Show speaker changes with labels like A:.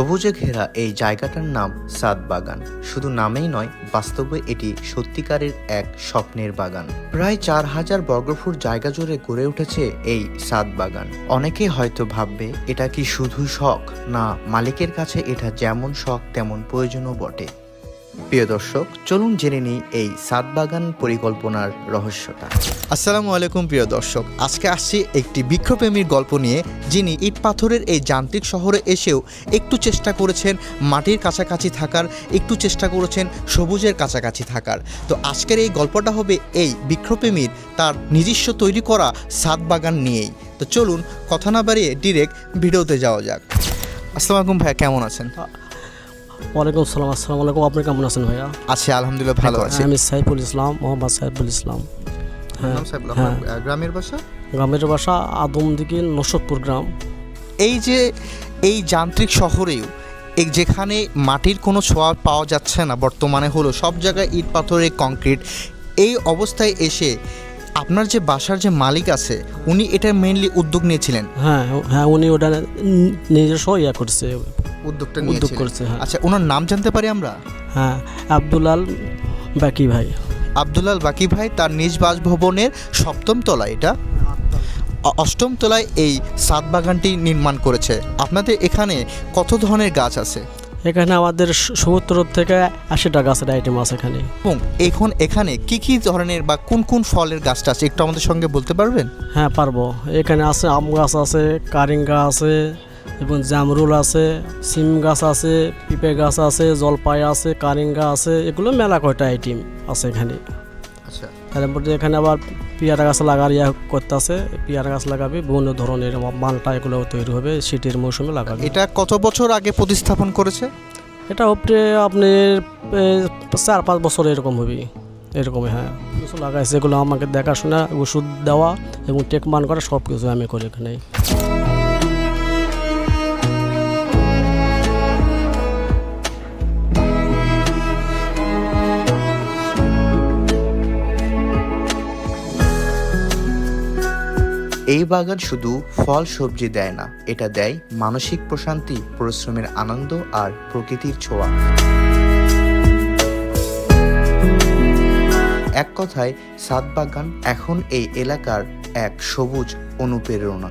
A: সবুজে ঘেরা এই জায়গাটার নাম সাদ বাগান। শুধু নামেই নয়, বাস্তবে এটি সত্যিকারের এক স্বপ্নের বাগান। প্রায় চার হাজার বর্গফুট জায়গা জুড়ে গড়ে উঠেছে এই সাদ বাগান। অনেকে হয়তো ভাববে, এটা কি শুধু শখ? না, মালিকের কাছে এটা যেমন শখ, তেমন প্রয়োজনও বটে। প্রিয় দর্শক চলুন জেনে নিই এই সাদ বাগান পরিকল্পনার রহস্যটা। আসসালামু আলাইকুম প্রিয় দর্শক। আজকে আসছি একটি বৃক্ষপ্রেমীর গল্প নিয়ে যিনি ইট পাথরের এই যান্ত্রিক শহরে এসেও একটু চেষ্টা করেছেন মাটির কাছাকাছি থাকার একটু চেষ্টা করেছেন সবুজের কাছাকাছি থাকার। তো আজকের এই গল্পটা হবে এই বৃক্ষপ্রেমীর তার নিজস্ব তৈরি করা সাদ বাগান নিয়েই। তো চলুন কথা না বাড়িয়ে ডিরেক্ট ভিডিওতে যাওয়া যাক। আসসালামু আলাইকুম ভাইয়া কেমন আছেন?
B: ওয়ালাইকুম সালাম আসসালামু আলাইকুম। আপনি কেমন আছেন ভাইয়া?
A: আছি আলহামদুলিল্লাহ ভালো আছি।
B: আমি সাইফুল ইসলাম মোহাম্মদ সাইফুল ইসলাম। হ্যাঁ।
A: গ্রামের বাসা?
B: গ্রামের বাসা আদমদিঘি নসদপুর গ্রাম।
A: এই যে এই যান্ত্রিক শহরেও এই যেখানে মাটির কোনো ছোঁয়া পাওয়া যাচ্ছে না বর্তমানে হলো সব জায়গায় ইট পাথরের কংক্রিট এই অবস্থায় এসে আপনার যে বাসার যে মালিক আছে উনি এটা মেইনলি উদ্যোগ নিয়েছিলেন?
B: হ্যাঁ হ্যাঁ উনি ওটা নিজস্ব ইয়া করছে
A: উদ্যোগটা
B: উদ্যোগ
A: নিয়েছিলেন।
B: করছে হ্যাঁ।
A: আচ্ছা ওনার নাম জানতে পারি আমরা?
B: হ্যাঁ আব্দুলাল বাকি ভাই।
A: আব্দুল্লাল বাকি ভাই তার নিজ বাসভবনের সপ্তম তলায় এটা? অ- অষ্টম তলায় এই সাত বাগানটি নির্মাণ করেছে। আপনাদের এখানে কত ধরনের গাছ আছে?
B: এখানে আমাদের সত্তর থেকে আশিটা গাছের আইটেম আছে এখানে।
A: এবং এখন এখানে কি কি ধরনের বা কোন কোন ফলের গাছটা আছে? একটু আমাদের সঙ্গে বলতে পারবেন?
B: হ্যাঁ পারব। এখানে আছে আম গাছ আছে কারিঙ্গা আছে এবং জামরুল আছে সিম গাছ আছে পিঁপে গাছ আছে জলপাই আছে কারিঙ্গা আছে এগুলো মেলা কয়টা আইটেম আছে এখানে।
A: আচ্ছা।
B: তারপরে এখানে আবার পেয়ারা গাছ লাগার ইয়া করতে আছে পেয়ারা গাছ লাগাবে বিভিন্ন ধরনের মালটা এগুলো তৈরি হবে শীতের মৌসুমে লাগাবে।
A: এটা কত বছর আগে প্রতিস্থাপন করেছে?
B: এটা উপরে আপনি চার পাঁচ বছর এরকম হবে এরকম হ্যাঁ। কিছু লাগাইছে এগুলো আমাকে দেখাশোনা ওষুধ দেওয়া এবং টেকমান করা সব কিছু আমি করি এখানে।
A: এই বাগান শুধু ফল, সবজি দেয় না, এটা দেয় মানসিক প্রশান্তি, পরিশ্রমের আনন্দ আর প্রকৃতির ছোঁয়া। এক কথায়, সাত বাগান এখন এই এলাকার এক সবুজ অনুপ্রেরণা।